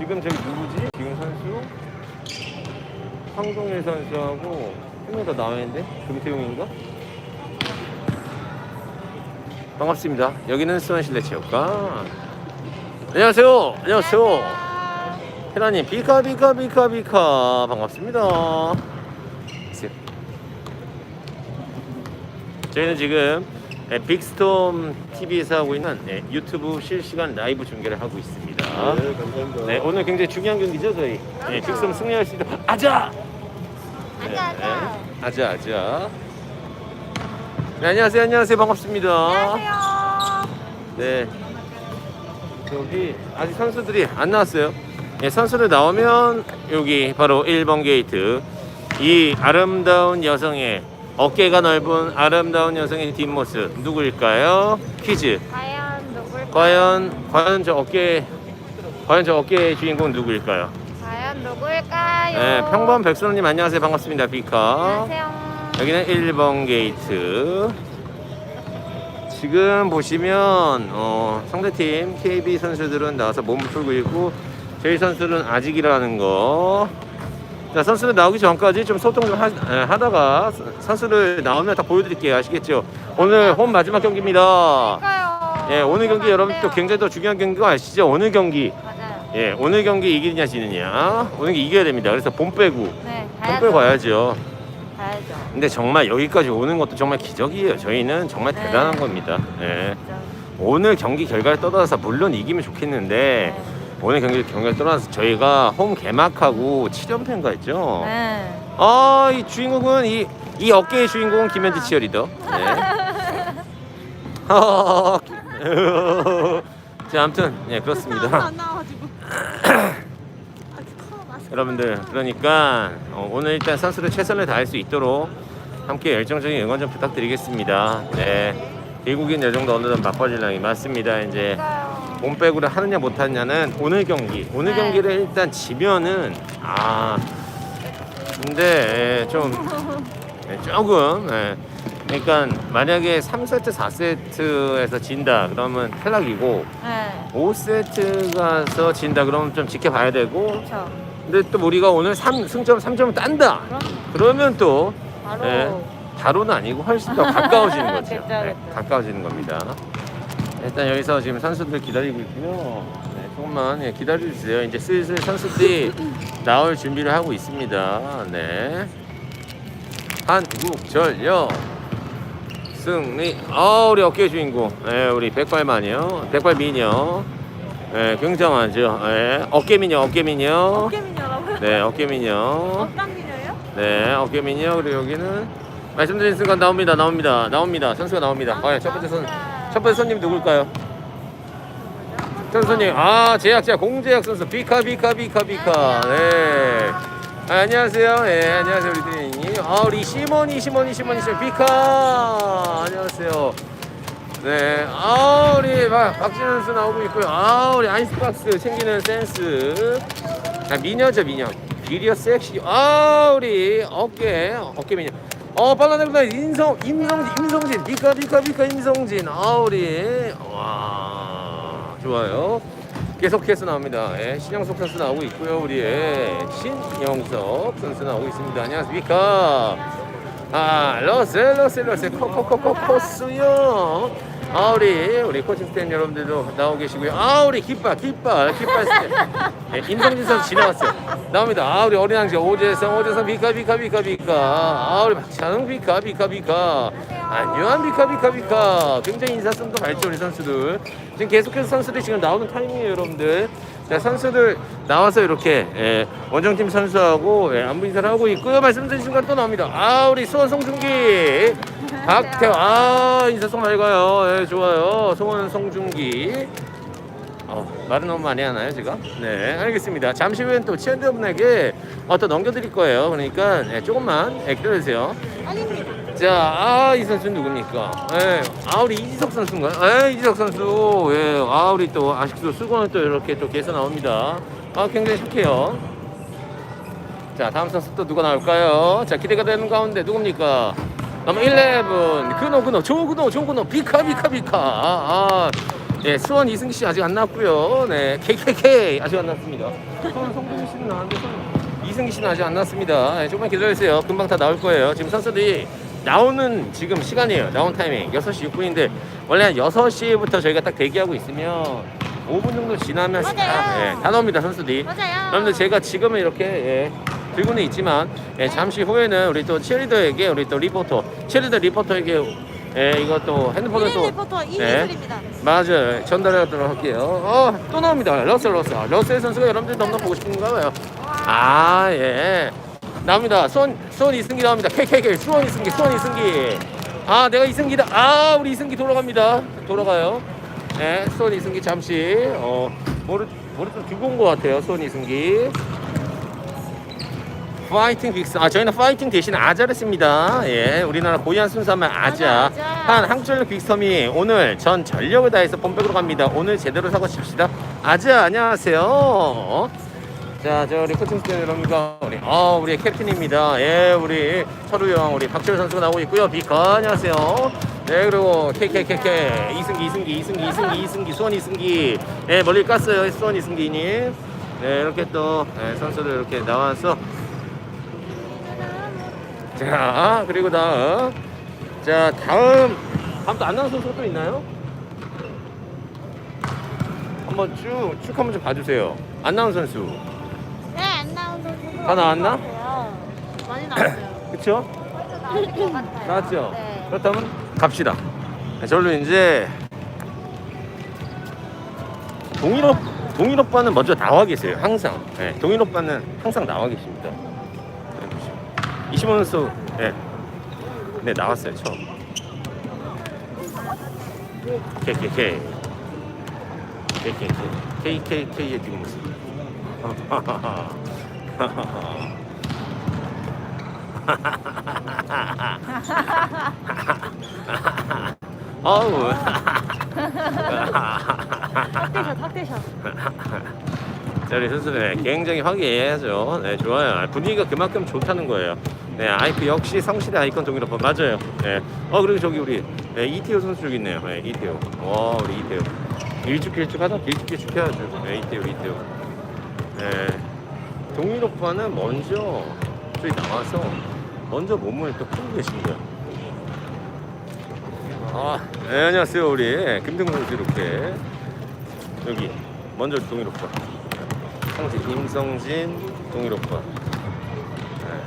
지금 저기 누구지? 지금 선수? 황동일 선수하고 한명더 나와 있는데 금태용인가? 반갑습니다. 여기는 수원실내 체육관. 안녕하세요. 안녕하세요. 헤라님 비카 비카 비카 비카 반갑습니다. 저희는 지금 예, 빅스톰 TV에서 하고 있는 예, 유튜브 실시간 라이브 중계를 하고 있습니다. 네, 감사합니다. 네, 오늘 굉장히 중요한 경기죠, 저희. 네, 빅스톰 승리할 수 있다. 아자! 네, 아자, 아자. 네. 아자, 아자. 네, 안녕하세요, 안녕하세요, 반갑습니다. 안녕하세요. 네. 여기 아직 선수들이 안 나왔어요. 예, 선수들 나오면 여기 바로 1번 게이트. 이 아름다운 여성의 어깨가 넓은 아름다운 여성의 뒷모습 누구일까요? 퀴즈. 과연 누굴까요? 과연 과연 저 어깨 과연 저 어깨의 주인공 누구일까요? 과연 누굴까요? 네, 평범 백선호님 안녕하세요 반갑습니다 비카. 안녕하세요. 여기는 1번 게이트. 지금 보시면 어, 상대팀 KB 선수들은 나와서 몸을 풀고 있고 저희 선수들은 아직이라는 거. 자 선수들 나오기 전까지 좀 소통 좀 하, 에, 하다가 선수들 나오면 다 보여드릴게요 아시겠죠? 오늘 홈 마지막 경기입니다. 그러니까요. 예 오늘 경기 여러분 또 굉장히 또 중요한 경기가 아시죠? 오늘 경기. 예 오늘 경기 이기느냐 지느냐 오늘 경기 이겨야 됩니다. 그래서 봄 빼고 네, 봄 가야죠. 빼고 가야죠. 가야죠. 근데 정말 여기까지 오는 것도 정말 기적이에요. 저희는 정말 네. 대단한 겁니다. 예. 진짜. 오늘 경기 결과를 떠나서 물론 이기면 좋겠는데 네. 오늘 경기 결과를 떠나서 저희가 홈 개막하고 7연패인가 했죠. 네. 아, 이 주인공은 이, 이 어깨의 주인공은 김현지 치어리더. 네. 자, 아무튼 예, 그렇습니다. 안 나와가지고. 여러분들 그러니까 어, 오늘 일단 선수들 최선을 다할 수 있도록 함께 열정적인 응원 좀 부탁드리겠습니다. 네. 대국인 여정도 어느덧 날이 맞습니다. 이제. 몸빼구를 하느냐 못하느냐는 오늘 경기. 오늘 네. 경기를 일단 지면은 아 근데 예, 좀 예, 조금 예. 그러니까 만약에 3세트 4세트에서 진다 그러면 탈락이고 네. 5세트 가서 진다 그러면 좀 지켜봐야 되고 그렇죠. 근데 또 우리가 오늘 3, 승점 3점을 딴다 그럼 그러면 또 바로 예. 바로는 아니고 훨씬 더 가까워지는 거죠. 그쵸, 네, 그쵸. 가까워지는 겁니다. 일단 여기서 지금 선수들 기다리고 있고요. 네, 조금만 예, 기다려주세요. 이제 슬슬 선수들이 나올 준비를 하고 있습니다. 네. 한국전력 승리. 아 우리 어깨 주인공. 예, 우리 백발마녀, 백발미녀. 예, 굉장하죠. 예, 어깨미녀, 어깨미녀. 어깨미녀라고요? 네, 어깨미녀. 어깡미녀예요? 네, 어깨미녀 그리고 여기는 말씀드린 순간 나옵니다, 나옵니다, 나옵니다. 선수가 나옵니다. 아, 첫 번째 선, 첫 번째 손님 누굴까요? 첫 손님, 아 제약자 공제약 선수 비카 비카 비카 비카. 네. 아, 안녕하세요. 예, 안녕하세요 우리 대리님. 아 우리 시모니 시모니 시모니 시모니 비카. 안녕하세요. 네, 아 우리 박- 박진현 선수 나오고 있고요. 아 우리 아이스박스 챙기는 센스. 아, 미녀죠 미녀. 비리어 섹시. 아 우리 어깨 어깨 미녀. 어 빨라내보다 인성 임성진 임성진 비카 비카 비카 임성진. 아 우리 와 좋아요. 계속해서 나옵니다. 예, 신영석 선수 나오고 있고요. 우리 예, 신영석 선수 나오고 있습니다. 비카. 아, 러셀, 러셀, 러셀, 코코코코 코스요. 아, 우리, 우리 코칭 스태프 여러분들도 나오고 계시고요. 아, 우리 깃발, 깃발, 깃발 스태프. 네, 임성진 선수 지나갔어요. 나옵니다. 아, 우리 어린 왕자 오재성, 오재성, 비카, 비카, 비카, 비카. 아, 우리 박찬웅, 비카, 비카, 비카. 안녕한 비카, 비카, 비카. 굉장히 인사성도 밝죠, 우리 선수들. 지금 계속해서 선수들이 지금 나오는 타이밍이에요, 여러분들. 자, 선수들 나와서 이렇게 예, 원정팀 선수하고 예, 안부 인사를 하고 있고요. 말씀드린 순간 또 나옵니다. 아, 우리 수원 송중기, 박태호, 아 인사성 밝아요. 예, 좋아요. 수원 송중기. 어, 말은 너무 많이 하나요, 제가? 네, 알겠습니다. 잠시 후엔 또 치안대분에게 어, 또 넘겨드릴 거예요. 그러니까 예, 조금만 예, 기다려주세요. 자, 아, 이 선수 누굽니까? 예, 아, 우리 이지석 선수인가요? 예, 이지석 선수. 예, 아, 우리 또 아쉽게도 수건을 또 이렇게 또 개서 나옵니다. 아, 굉장히 착해요. 자, 다음 선수 또 누가 나올까요? 자, 기대가 되는 가운데 누굽니까? 넘버 11. 그노, 그노, 좋은 그노, 좋은 그노. 비카, 비카, 비카. 아, 아, 네, 수원 이승기 씨 아직 안 나왔고요. 네, KKK 아직 안 나왔습니다. 수원 송동희 씨는 나왔는데 이승기 씨는 아직 안 나왔습니다. 네, 조금만 기다려주세요. 금방 다 나올 거예요. 지금 선수들이 나오는 지금 시간이에요. 나온 타이밍 6시 6분인데 원래 한 6시부터 저희가 딱 대기하고 있으면 5분 정도 지나면 다, 맞아요. 예, 다 나옵니다 선수들이. 맞아요. 여러분들 제가 지금은 이렇게 예, 들고는 있지만 예, 잠시 후에는 우리 또 치어리더에게 우리 또 리포터 치어리더 리포터에게 예, 이것도 핸드폰을 또 리포터 네. 이미술입니다. 맞아요 전달하도록 할게요 어, 또 나옵니다 러셀 러셀 러셀 선수가 여러분들 너무나 보고 싶은가 봐요 아 예 나옵니다. 수원 수원 이승기 나옵니다. KKK 수원 이승기 수원 이승기. 아 내가 이승기다. 아 우리 이승기 돌아갑니다. 돌아가요. 네 수원 이승기 잠시. 어 뭐를 뭐를 좀 두고 온 것 같아요 수원 이승기. 파이팅 빅스. 아 저희는 파이팅 대신 아자를 씁니다. 예 우리나라 고유한 순서만 아자 아자, 아자. 한 한국전력 빅섬이 오늘 전 전력을 다해서 본백으로 갑니다. 오늘 제대로 사고 칩시다. 아자 안녕하세요. 어? 자, 저 우리 코칭 여러분과 우리 아 우리 캡틴입니다. 예, 우리 철우 형, 우리 박철 선수가 나오고 있고요. 비카 안녕하세요. 네, 그리고 KKKK 이승기, 이승기, 이승기, 이승기, 이승기, 수원 이승기. 예, 멀리 깠어요, 수원 이승기님. 네, 이렇게 또 예, 선수들 이렇게 나와서 자, 그리고 다음 자 다음 다음 또 안 나온 선수가 또 있나요? 한번 쭉쭉 한번 좀 봐주세요. 안 나온 선수. 다 나왔나? 많이 나왔어요. 그쵸? 나올 것 같아요. 나왔죠? 네. 그렇다면 갑시다. 네, 저로 이제 동일 오 동일 오빠는 먼저 나와 계세요. 항상. 네, 동일 오빠는 항상 나와 계십니다. 네, 보시면. 이시몬 선수, 네, 네 나왔어요 처음. KKK, KKK, KKK의 뒷모습. 아우. 탁대샷, 탁대샷. 자, 우리 선수들 네, 굉장히 화기애애하죠. 네, 좋아요. 분위기가 그만큼 좋다는 거예요. 네, 아이크 역시 성실의 아이콘 동일오빠 맞아요. 네. 어 그리고 저기 우리 네, 이태호 선수 여기 있네요. 네, 이태호. 와, 우리 이태호. 일축일축하다 길쭉길쭉 해야죠. 네, 이태호, 이태호. 네. 동일 오빠는 먼저 저기 나와서 먼저 몸을 또 풀고 계십니다. 아, 네, 안녕하세요. 우리 선수 이렇게 여기 먼저 동일 오빠. 성진, 임성진, 동일 오빠. 네.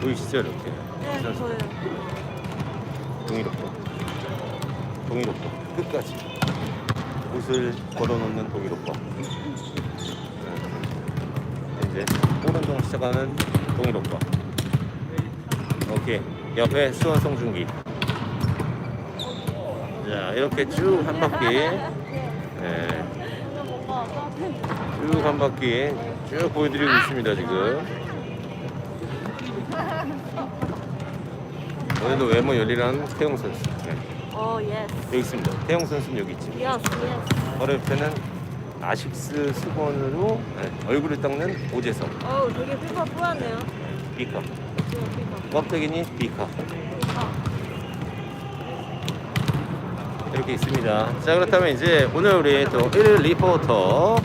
보이시죠 이렇게? 네. 보여요. 동일 오빠. 동일 오빠. 끝까지. 옷을 걸어놓는 동일 오빠. 네. 이제 오른쪽 시작하는 동일 오빠. 오케이. 옆에 수원 성중기. 자, 이렇게 쭉 한 바퀴. 네. 쭉한 바퀴 쭉 보여드리고 있습니다 지금 오늘도 외모 열일한 태용 선수 네. 어, 예스. 여기 있습니다 태용 선수는 여기 있지. 바로 옆에는 아식스 수건으로 네, 얼굴을 닦는 오재성 어우, 되게. 비카 지금 피부가. 껍데기니 아, 이렇게 있습니다 자 그렇다면 이제 오늘 우리 또 1일 리포터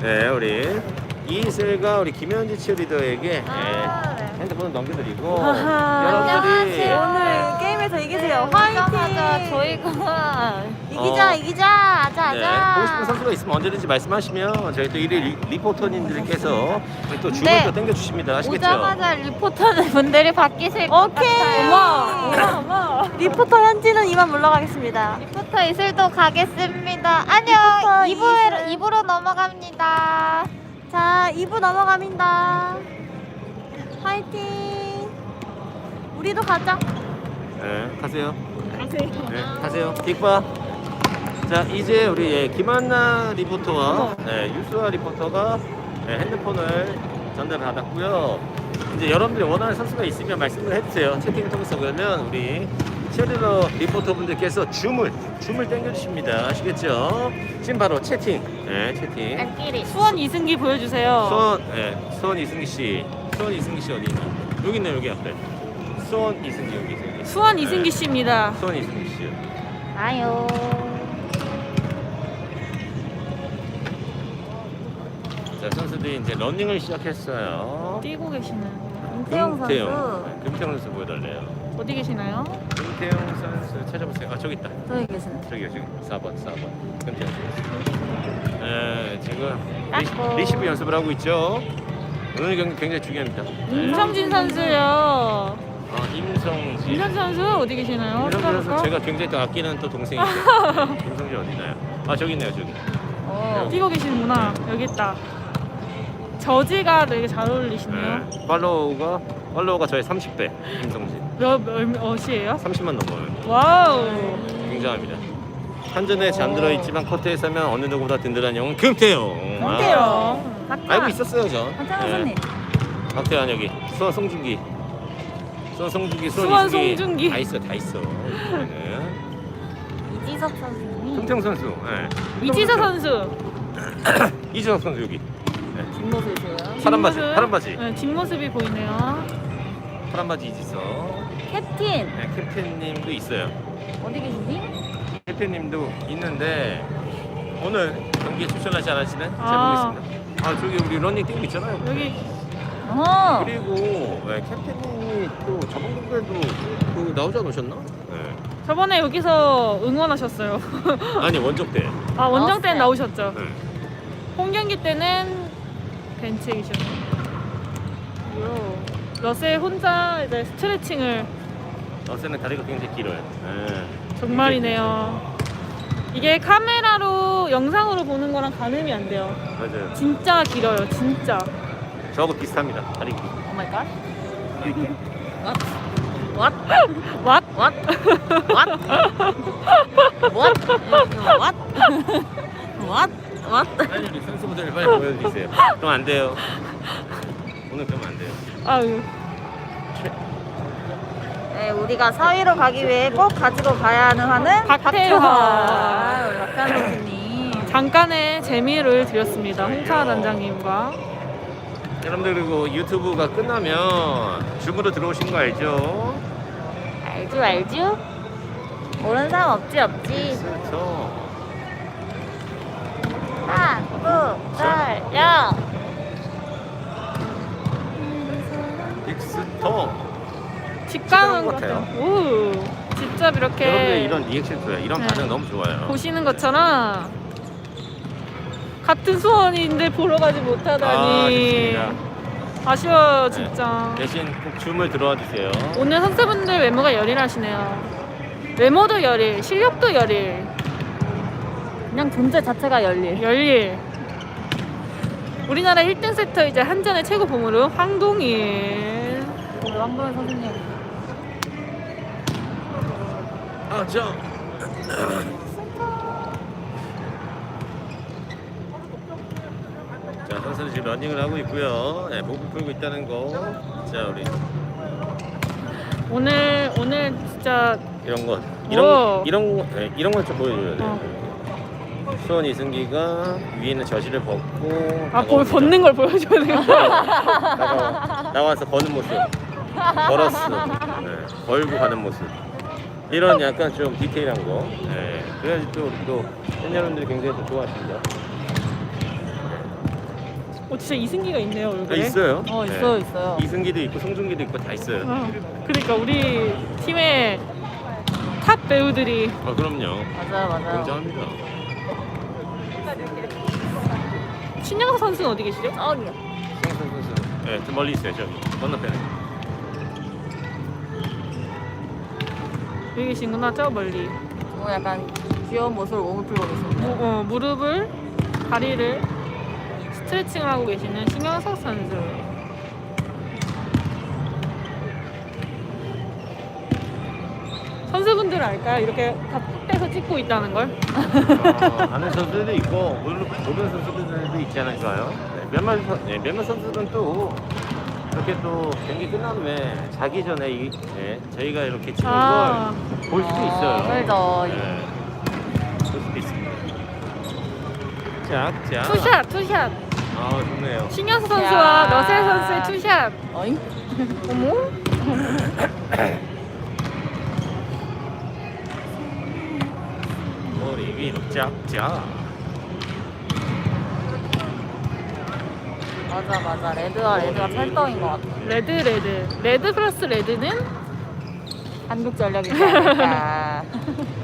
네 우리 이슬과 우리 김현지 치어리더에게 네, 아, 네. 핸드폰을 넘겨드리고 아하. 여러분들이 안녕하세요. 오늘 게 임에서 이기세요. 네, 화이팅! 오자마자 저희가 이기자, 어. 이기자! 아자 네, 아자. 보고 싶은 선수가 있으면 언제든지 말씀하시면 저희 또 1일 리포터님들께서 우리 또 줄을 네. 또 당겨주십니다 아시겠죠? 오자마자 리포터는 분들이 바뀌실 것 오케이! 같아요. 어머, 어머, 어머. 리포터 현지는 이만 물러가겠습니다. 리포터 이슬도 가겠습니다. 안녕. 리포터 2부로 이슬. 2부로 넘어갑니다. 자, 2부 넘어갑니다. 화이팅! 우리도 가자. 네, 가세요. 가세요. 네, 가세요. 빅바. 자, 이제 우리 예, 김한나 리포터와 네, 유수아 리포터가 네, 핸드폰을 전달을 받았고요. 이제 여러분들이 원하는 선수가 있으면 말씀을 해주세요. 채팅을 통해서 그러면 우리 체리더 리포터 분들께서 줌을 줌을 당겨주십니다. 아시겠죠? 지금 바로 채팅. 네, 채팅. 안끼리. 수원 이승기 보여주세요. 수원, 네, 수원 이승기 씨. 수원 이승기 씨 어디 있나? 여기 있네 여기 앞에. 수원 이승기 여기 이승기. 수원 이승기 네. 씨입니다. 수원 이승기 씨. 아유. 자 선수들이 이제 러닝을 시작했어요. 뛰고 계시는 김태형 선수 금태영. 선수 보여달래요. 어디 계시나요? 금태영 선수 찾아보세요. 아 저기 있다. 저기 계시네. 저기요 지금 4번 4번 금태영 선수. 네 지금 리시, 뭐. 리시브 연습을 하고 있죠. 오늘 경기 굉장히 중요합니다. 임성진 네. 선수요. 아, 임성진. 임성진 선수 어디 계시나요? 임성진 선수? 제가 굉장히 또 아끼는 또 동생이죠. 네, 임성진 어디나요? 아, 저기 있네요, 저기. 어. 뛰고 계시는구나. 여기 있다. 저지가 되게 잘 어울리시네요. 네. 팔로우가 팔로우가 저의 30배 임성진. 몇, 몇, 몇이에요? 30만 넘어요. 와우. 굉장합니다. 한전에 잠들어 있지만 코트에 서면 어느 누구보다 든든한 영웅 금태용. 아, 어때요? 알고 있었어요, 전. 박찬호 네. 선님. 박태환 여기. 수원 송중기. 수원 송중기, 수원. 송중기. 다 있어, 다 있어. 여기는. 이지석 선수님이 금태용 선수. 네. 이지서 선수. 이준석 선수 여기. 네. 뒷모습이세요. 파란 바지, 뒷모습. 파란 바지. 네, 뒷모습이 보이네요. 파란 바지 이지석. 캡틴 네, 캡틴님도 있어요. 어디 계시니? 캡틴님도 있는데 오늘 경기에 출전하지 잘 아. 모르겠습니다. 아 저기 우리 러닝 뛰고 있잖아요. 여기 어. 그리고 네, 캡틴님이 또 저번 경기에도 그 나오지 않으셨나? 네. 저번에 여기서 응원하셨어요. 아니 원정 때. 아 원정 때는 나왔어요. 나오셨죠. 네. 홈 경기 때는 벤치에 계셨네요. 러셀 혼자 이제 스트레칭을 어세는 다리가 굉장히 길어요. 네. 정말이네요. 이게 카메라로 영상으로 보는 거랑 가늠이 안 돼요. 맞아요. 진짜 길어요, 진짜. 저하고 비슷합니다. 다리 길. 오 마이 갓. 이렇게. What? What? What? What? What? What? What? What? 빨리 우리 선수 분들 빨리 보여주세요. 그럼 안 돼요. 오늘 그러면 안 돼요. 아유. 네, 우리가 4위로 가기 위해 꼭 가지고 가야 하는 화는 박태환. 박태환 선수님. 잠깐의 재미를 드렸습니다. 홍차 단장님과. 여러분들 그리고 유튜브가 끝나면 줌으로 들어오신 거 알죠? 알죠, 알죠? 모르는 사람 없지, 없지. 그렇죠. 달려. 빅스터. 직관은 것 같아요. 오. 직접 이렇게 여러분들 이런 리액션 좋아요. 이런 네. 반응 너무 좋아요. 보시는 것처럼 같은 수원인데 보러 가지 아, 못하다니 좋습니다. 아쉬워요 네. 진짜 대신 꼭 줌을 들어와 주세요. 오늘 선수분들 외모가 열일하시네요 외모도 열일 실력도 열일 그냥 존재 자체가 열릴. 열일 우리나라 1등 세터 이제 한전의 최고 보물은 황동일 우리 황보현 선수님. 아, 저. 선수는 지금 러닝을 하고 있고요. 네, 목을 풀고 있다는 거. 자, 우리 오늘 오늘 진짜 이런 것, 오. 이런 이런 거, 네, 이런 걸좀 보여줘야 돼요. 어. 수원 이승기가 위에 있는 저지를 벗고 아 거기 벗는 걸 보여줘야 돼요 나가, 나와서 버는 모습, 걸었어, 네, 걸고 가는 모습. 이런 약간 좀 디테일한 거. 네, 그래야지 또 우리 또 팬 여러분들이 굉장히 또 좋아하십니다. 어 진짜 이승기가 있네요 아, 얼굴에 있어요. 어, 네. 있어요, 있어요. 이승기도 있고 송중기도 있고 다 있어요. 어, 그러니까 우리 팀의 탑 배우들이 아 그럼요. 맞아요, 맞아요. 굉장합니다. 신영석 선수는 어디 계시죠? 선수. 네, 좀 멀리 있어요 저기 건너편에. 여기 계시구나 저 멀리 어, 약간 귀여운 모습으로 몸을 풀고 계십니다. 무, 어, 무릎을 다리를 스트레칭을 하고 계시는 신영석 선수 선수분들 알까요? 이렇게 다 떼서 찍고 있다는 걸? 어, 아는 선수들도 있고 모르는, 모르는 선수들도 있지 않을까요? 네, 몇몇 선- 네, 몇몇 선수들은 또 이렇게 또 경기 끝난 후에 자기 전에 이, 네, 저희가 이렇게 찍은 아, 걸 볼 수도 있어요. 그렇죠. 네, 볼 수도 있습니다. 자, 자. 투샷 투샷 아 좋네요. 신영석 선수와 야. 러셀 선수의 투샷 어잉? 어머? 머리 위로 쫙쫙. 맞아 맞아 레드와 레드가 찰떡인 것 같아. 레드 레드 레드 플러스 레드는 한국전력이지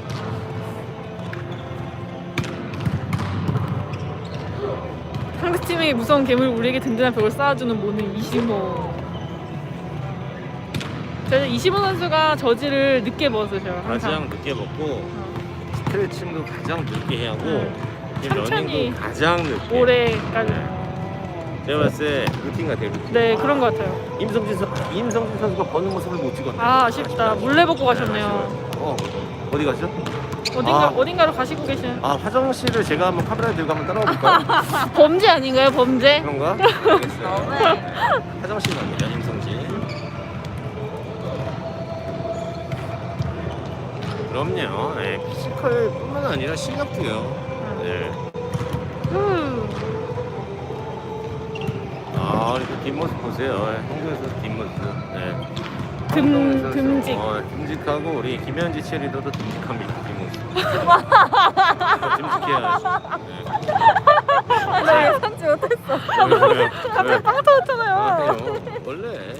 팀의 무서운 괴물 우리에게 든든한 벽을 쌓아주는 모는 이시모 저는 이시모 선수가 저지를 늦게 벗으셔요 항상 가장 늦게 먹고 스트레칭도 가장 늦게 하고 네. 이 천천히. 러닝도 가장 늦게. 올해까지 제가 봤을 때 루틴 같아요. 루틴. 네 그런 것 같아요 임성진 선 임성진 선수가 버는 모습을 못 찍었네. 아 아쉽다 몰래 벗고 가셨네요 어 어디 가죠? 어딘가 아. 어딘가로 가시고 계신 아 화장실을 제가 한번 카메라 들고 한번 따라와 볼까요? 범죄 아닌가요 범죄 그런가? 알겠어요. 화장실 갑니다 임성진. 그럼요. 네, 피지컬뿐만 아니라 실력도요. 네. 후. 아, 우리 그 뒷모습 보세요. 홍준 선수 뒷모습. 네. 금. 금직 어, 듬직하고 우리 김현지 체리더도 듬직합니다. 네. 나 예상치 못했어. 왜, 왜, 왜? 갑자기 빵 터졌잖아요. 원래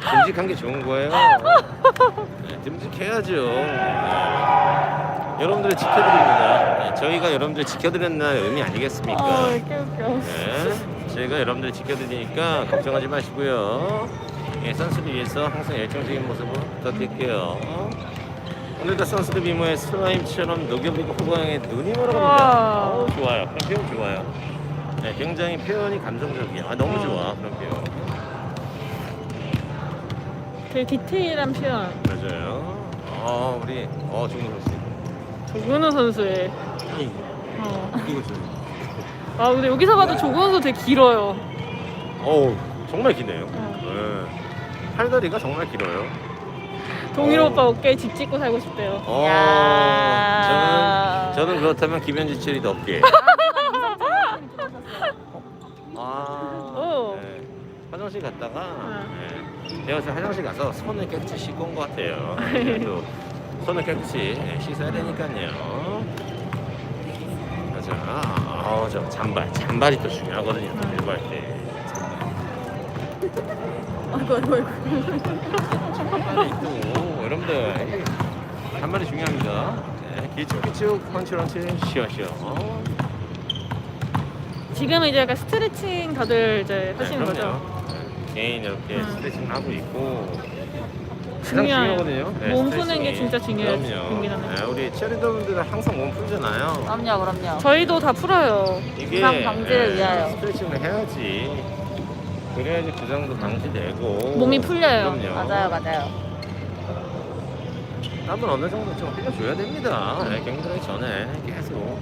듬직한 게 좋은 거예요. 네, 듬직해야죠. 네. 여러분들을 지켜드립니다. 네, 저희가 여러분들 지켜드렸는 의미 아니겠습니까? 아 이렇게 웃겨 네, 저희가 여러분들 지켜드리니까 걱정하지 마시고요. 예, 선수를 위해서 항상 열정적인 모습을 부탁드릴게요. 오늘도 선수들 미모의 슬라임처럼 녹여보고 호강에 눈이 멀어갑니다. 와. 어우, 좋아요. 그런 표현 좋아요. 네, 굉장히 표현이 감정적이야. 아, 너무 어. 좋아. 그런 표현. 되게 디테일한 표현 맞아요. 아, 우리 어, 중국 선수. 조근우 선수의 이, 어. 이거 좀. 아 근데 여기서 봐도 조근우 선수 되게 길어요 어우, 정말 기네요. 어. 네. 팔다리가 정말 길어요. 동일 어. 오빠 어깨에 집 짓고 살고 싶대요 어, 야. 저는 저는 그렇다면 김현지 체리도 없게. 아, 오. 네. 화장실 갔다가 응. 네. 제가 화장실 가서 손을 깨끗이 씻고 온 것 같아요. 그래도 손을 깨끗이 네, 씻어야 되니까요. 맞아. 아, 저 잔발, 잔발이 또 중요하거든요. 응. 공부할 때. 아이고 아이고 아이고. 또 여러분들 잔발이 중요합니다. 네, 길쭉길쭉 펀치런치 쉬어쉬어. 지금은 이제 약간 스트레칭 다들 이제 하시는 네, 거죠 그럼요. 네, 개인 이렇게 음. 스트레칭 하고 있고 가장 중요해요. 중요하거든요. 몸 푸는 게 스트레칭이. 진짜 중요해요, 그럼요. 네, 우리 치어리더분들은 항상 몸 풀잖아요. 그럼요 그럼요. 저희도 다 풀어요 이게 부상 방지를 네, 위하여. 스트레칭을 해야지. 그래야지 부상도 방지되고 몸이 풀려요. 그럼요. 맞아요 맞아요. 땀은 어느 정도 좀 흘려줘야 됩니다. 네, 경기하기 전에 계속.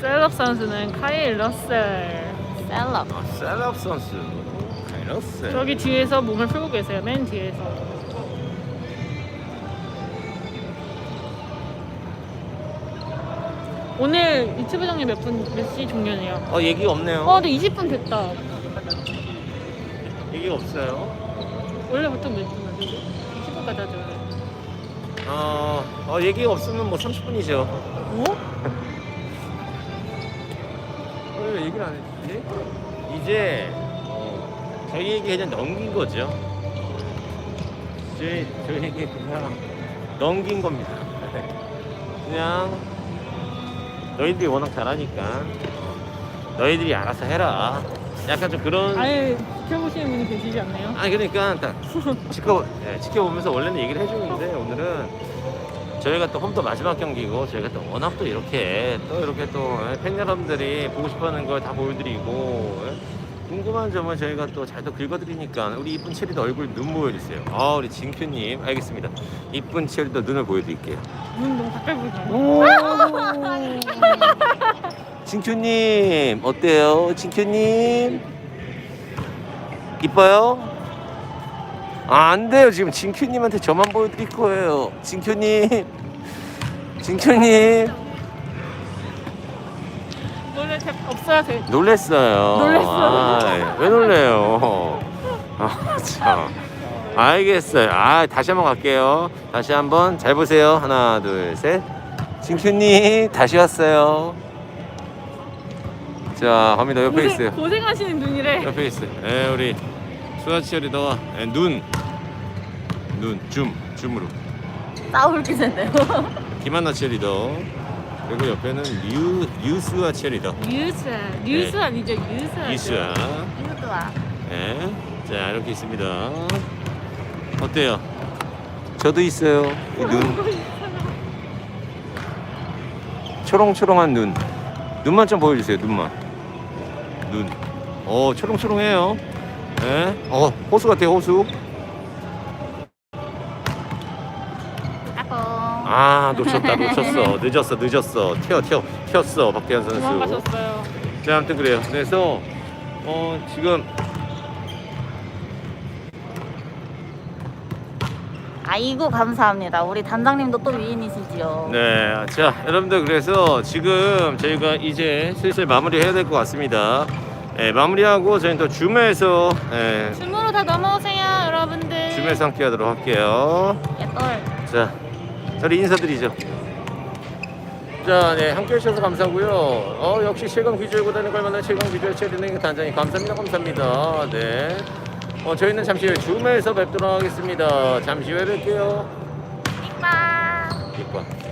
셀럽 선수는 카일 러셀 셀럽. 아, 셀럽 선수. 카이러스. 저기 뒤에서 몸을 풀고 계세요 맨 뒤에서 오늘 유튜브 정리 몇분 몇 시 종료네요 어, 얘기가 없네요. 어 근데 20분 됐다 얘기가 없어요. 원래 보통 몇분 하죠? 20분까지 하죠 원래. 어, 어, 얘기가 없으면 뭐 30분이죠. 어? 왜 얘기를 안 했지? 이제 어, 저희 얘기 그냥 넘긴 거죠. 저희 저희 얘기 그냥 넘긴 겁니다. 그냥 너희들이 워낙 잘하니까 너희들이 알아서 해라. 약간 좀 그런 아예 지켜보시는 분이 계시지 않나요? 아니 그러니까 딱 지켜 예, 지켜보면서 원래는 얘기를 해주는데 오늘은 저희가 또 홈도 마지막 경기고 저희가 또 워낙 또 이렇게 또 이렇게 또 팬 여러분들이 보고 싶어하는 걸 다 보여드리고 예, 궁금한 점은 저희가 또 잘 또 긁어드리니까 우리 이쁜 체리도 얼굴 눈 보여주세요. 아 우리 진큐님 알겠습니다. 이쁜 체리도 눈을 보여드릴게요. 눈 너무 가까이 보이잖아요 진큐님 어때요? 진큐님? 이뻐요? 아, 안 돼요. 지금 진큐님한테 저만 보여드릴 거예요. 진큐님. 진큐님. 원래 제- 없어야 돼. 놀랬어요. 놀랬어요. 아, 왜 놀래요? 아 참. 알겠어요. 아 다시 한번 갈게요. 다시 한번 잘 보세요. 하나 둘셋. 징크님 다시 왔어요. 자, 갑니다. 옆에 있어요. 고생, 고생하시는 눈이래. 옆에 있어. 예, 우리 수아치어리더와 예, 눈, 눈, 줌, 줌으로. 싸울 기세인데요. 김한나 치어리더. 그리고 옆에는 류, 유수아 치어리더. 유수 네. 아니죠? 유수. 이수아. 이것도 와. 예. 자, 이렇게 있습니다. 어때요? 저도 있어요. 이 눈. 초롱초롱한 눈. 눈만 좀 보여주세요. 눈만. 눈. 어, 초롱초롱해요. 예. 어, 호수 같아요. 호수. 까꿍. 아, 놓쳤다. 놓쳤어. 늦었어. 늦었어. 튀어, 튀어, 튀었어. 박태환 선수. 도망가셨어요. 자, 아무튼 그래요. 그래서 어, 지금 아이고 감사합니다. 우리 단장님도 또 위인이시지요. 네, 자 여러분들 그래서 지금 저희가 이제 슬슬 마무리해야 될 것 같습니다. 예, 마무리하고 저희는 또 줌에서 예, 줌으로 다 넘어오세요, 여러분들. 줌에서 함께하도록 할게요. 예떨. 자, 저리 인사드리죠. 자, 네, 함께 해주셔서 감사하고요. 어, 역시 최강 비주얼 고단에 걸만한 최강 비주얼 최대는 단장님 감사합니다, 감사합니다. 네. 어, 저희는 잠시 후에 줌에서 뵙도록 하겠습니다. 잠시 후에 뵐게요. 빠. 이과.